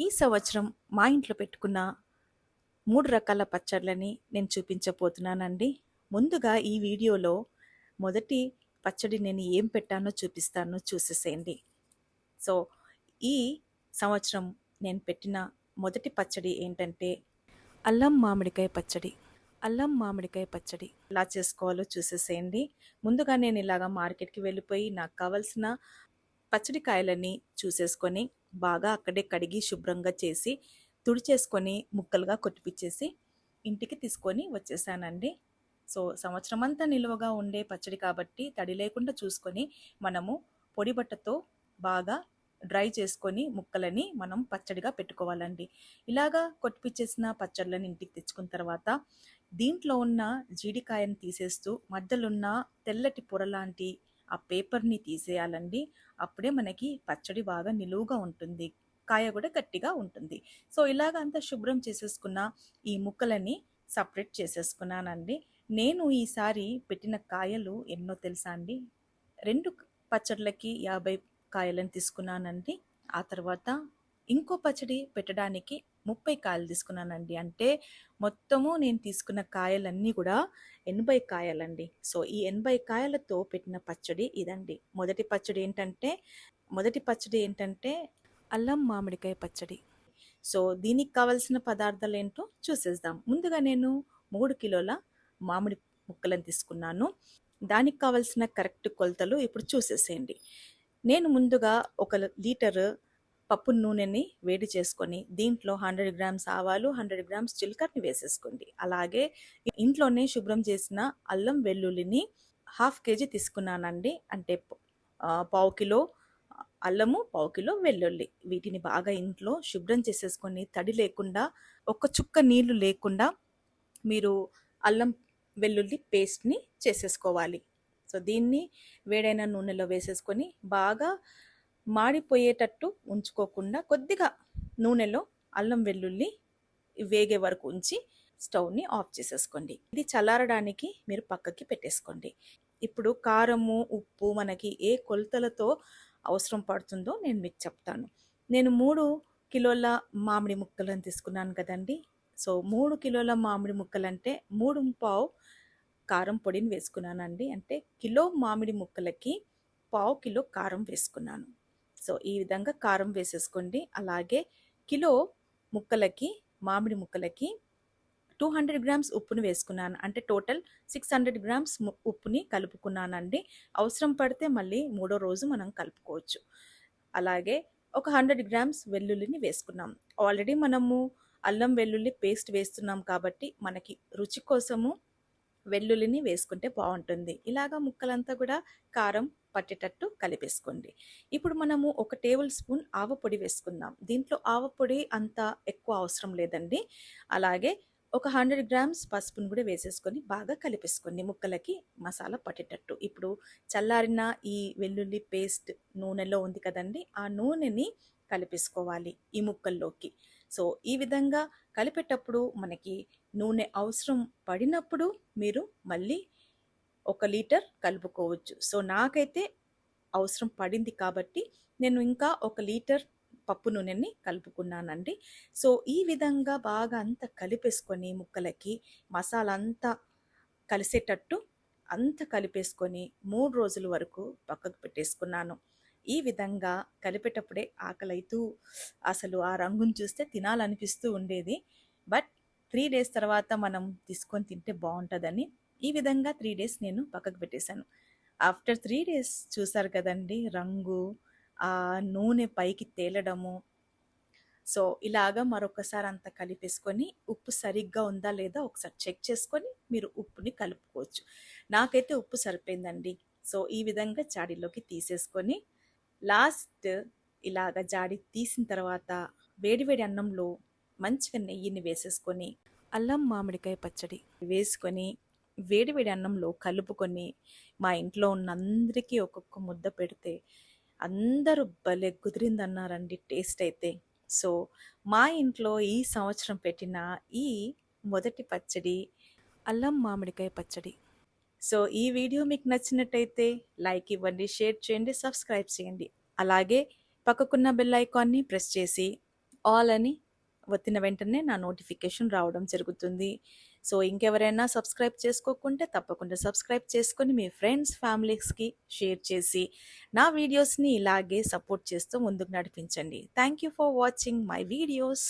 ఈ సంవత్సరం మా ఇంట్లో పెట్టుకున్న మూడు రకాల పచ్చళ్ళని నేను చూపించబోతున్నానండి. ముందుగా ఈ వీడియోలో మొదటి పచ్చడి నేను ఏం పెట్టానో చూపిస్తానో చూసేసేయండి. సో ఈ సంవత్సరం నేను పెట్టిన మొదటి పచ్చడి ఏంటంటే అల్లం మామిడికాయ పచ్చడి. అల్లం మామిడికాయ పచ్చడి ఎలా చేసుకోవాలో చూసేసేయండి. ముందుగా నేను ఇలాగా మార్కెట్కి వెళ్ళిపోయి నాకు కావాల్సిన పచ్చడి కాయలని చూసేసుకొని బాగా అక్కడే కడిగి శుభ్రంగా చేసి తుడిచేసుకొని ముక్కలుగా కొట్టిపిచ్చేసి ఇంటికి తీసుకొని వచ్చేసానండి. సో సంవత్సరం అంతా నిల్వగా ఉండే పచ్చడి కాబట్టి తడి లేకుండా చూసుకొని మనము పొడి బట్టతో బాగా డ్రై చేసుకొని ముక్కలని మనం పచ్చడిగా పెట్టుకోవాలండి. ఇలాగా కొట్టిపిచ్చేసిన పచ్చళ్ళని ఇంటికి తెచ్చుకున్న తర్వాత దీంట్లో ఉన్న జీడికాయని తీసేస్తూ మధ్యలో ఉన్న తెల్లటి పొర లాంటి ఆ పేపర్ని తీసేయాలండి. అప్పుడే మనకి పచ్చడి బాగా నిలువుగా ఉంటుంది. కాయ కూడా గట్టిగా ఉంటుంది. సో ఇలాగ అంతా శుభ్రం చేసేసుకున్న ఈ ముక్కలని సపరేట్ చేసేసుకున్నానండి. నేను ఈసారి పెట్టిన కాయలు ఎన్నో తెలుసా అండి? రెండు పచ్చడిలకి యాభై కాయలను తీసుకున్నానండి. ఆ తర్వాత ఇంకో పచ్చడి పెట్టడానికి ముప్పై కాయలు తీసుకున్నానండి. అంటే మొత్తము నేను తీసుకున్న కాయలన్నీ కూడా ఎనభై కాయలండి. సో ఈ ఎనభై కాయలతో పెట్టిన పచ్చడి ఇదండి. మొదటి పచ్చడి ఏంటంటే మొదటి పచ్చడి ఏంటంటే అల్లం మామిడికాయ పచ్చడి. సో దీనికి కావలసిన పదార్థాలు ఏంటో చూసేద్దాం. ముందుగా నేను మూడు కిలోల మామిడి ముక్కలను తీసుకున్నాను. దానికి కావలసిన కరెక్ట్ కొలతలు ఇప్పుడు చూసేసేయండి. నేను ముందుగా ఒక లీటర్ పప్పు నూనెని వేడి చేసుకొని దీంట్లో హండ్రెడ్ గ్రామ్స్ ఆవాలు హండ్రెడ్ గ్రామ్స్ చిలకరని వేసేసుకోండి. అలాగే ఇంట్లోనే శుభ్రం చేసిన అల్లం వెల్లుల్లిని హాఫ్ కేజీ తీసుకున్నానండి. అంటే పావు కిలో అల్లము పావు కిలో వెల్లుల్లి. వీటిని బాగా ఇంట్లో శుభ్రం చేసేసుకొని తడి లేకుండా ఒక్క చుక్క నీళ్ళు లేకుండా మీరు అల్లం వెల్లుల్లి పేస్ట్ని చేసేసుకోవాలి. సో దీన్ని వేడైన నూనెలో వేసేసుకొని బాగా మాడిపోయేటట్టు ఉంచుకోకుండా కొద్దిగా నూనెలో అల్లం వెల్లుల్లి వేగే వరకు ఉంచి స్టవ్ని ఆఫ్ చేసేసుకోండి. ఇది చల్లారడానికి మీరు పక్కకి పెట్టేసుకోండి. ఇప్పుడు కారము ఉప్పు మనకి ఏ కొలతలతో అవసరం పడుతుందో నేను మీకు చెప్తాను. నేను మూడు కిలోల మామిడి ముక్కలను తీసుకున్నాను కదండి. సో మూడు కిలోల మామిడి ముక్కలంటే మూడు పావు కారం పొడిని వేసుకున్నానండి. అంటే కిలో మామిడి ముక్కలకి పావు కిలో కారం వేసుకున్నాను. సో ఈ విధంగా కారం వేసేసుకోండి. అలాగే కిలో ముక్కలకి మామిడి ముక్కలకి టూ హండ్రెడ్ గ్రామ్స్ ఉప్పుని వేసుకున్నాను. అంటే టోటల్ సిక్స్ హండ్రెడ్ గ్రామ్స్ ఉప్పుని కలుపుకున్నానండి. అవసరం పడితే మళ్ళీ మూడో రోజు మనం కలుపుకోవచ్చు. అలాగే ఒక హండ్రెడ్ గ్రామ్స్ వెల్లుల్లిని వేసుకున్నాం. ఆల్రెడీ మనము అల్లం వెల్లుల్లి పేస్ట్ వేస్తున్నాం కాబట్టి మనకి రుచి కోసము వెల్లుల్లిని వేసుకుంటే బాగుంటుంది. ఇలాగా ముక్కలంతా కూడా కారం పట్టేటట్టు కలిపేసుకోండి. ఇప్పుడు మనము ఒక టేబుల్ స్పూన్ ఆవ పొడి వేసుకుందాం. దీంట్లో ఆవ పొడి అంత ఎక్కువ అవసరం లేదండి. అలాగే ఒక హండ్రెడ్ గ్రామ్స్ పసుపును కూడా వేసేసుకొని బాగా కలిపేసుకోండి ముక్కలకి మసాలా పట్టేటట్టు. ఇప్పుడు చల్లారిన ఈ వెల్లుల్లి పేస్ట్ నూనెలో ఉంది కదండి ఆ నూనెని కలిపేసుకోవాలి ఈ ముక్కల్లోకి. సో ఈ విధంగా కలిపేటప్పుడు మనకి నూనె అవసరం పడినప్పుడు మీరు మళ్ళీ ఒక లీటర్ కలుపుకోవచ్చు. సో నాకైతే అవసరం పడింది కాబట్టి నేను ఇంకా ఒక లీటర్ పప్పు నూనెని కలుపుకున్నానండి. సో ఈ విధంగా బాగా అంతా కలిపేసుకొని ముక్కలకి మసాలా అంతా కలిసేటట్టు అంత కలిపేసుకొని మూడు రోజుల వరకు పక్కకు పెట్టేసుకున్నాను. ఈ విధంగా కలిపేటప్పుడే ఆకలైతూ అసలు ఆ రంగును చూస్తే తినాలనిపిస్తూ ఉండేది. బట్ త్రీ డేస్ తర్వాత మనం తీసుకొని తింటే బాగుంటుందని ఈ విధంగా త్రీ డేస్ నేను పక్కకు పెట్టేశాను. ఆఫ్టర్ త్రీ డేస్ చూసారు కదండి రంగు ఆ నూనె పైకి తేలడము. సో ఇలాగా మరొకసారి అంతా కలిపేసుకొని ఉప్పు సరిగ్గా ఉందా లేదా ఒకసారి చెక్ చేసుకొని మీరు ఉప్పుని కలుపుకోవచ్చు. నాకైతే ఉప్పు సరిపోయిందండి. సో ఈ విధంగా జాడీలోకి తీసేసుకొని లాస్ట్ ఇలాగ జాడి తీసిన తర్వాత వేడివేడి అన్నంలో మంచిగా నెయ్యిని వేసేసుకొని అల్లం మామిడికాయ పచ్చడి వేసుకొని వేడివేడి అన్నంలో కలుపుకొని మా ఇంట్లో ఉన్న అందరికీ ఒక్కొక్క ముద్ద పెడితే అందరూ భలే కుదిరిందన్నారండి టేస్ట్ అయితే. సో మా ఇంట్లో ఈ సంవత్సరం పెట్టిన ఈ మొదటి పచ్చడి అల్లం మామిడికాయ పచ్చడి. సో ఈ వీడియో మీకు నచ్చినట్టయితే లైక్ ఇవ్వండి షేర్ చేయండి సబ్స్క్రైబ్ చేయండి. అలాగే పక్కకున్న బెల్ ఐకాన్ని ప్రెస్ చేసి ఆల్ అని ఒత్తిన వెంటనే నా నోటిఫికేషన్ రావడం జరుగుతుంది. సో ఇంకెవరైనా సబ్స్క్రైబ్ చేసుకోకుంటే తప్పకుండా సబ్స్క్రైబ్ చేసుకొని మీ ఫ్రెండ్స్ ఫ్యామిలీస్కి షేర్ చేసి నా వీడియోస్ని ఇలాగే సపోర్ట్ చేస్తూ ముందుకు నడిపించండి. Thank you for watching my videos.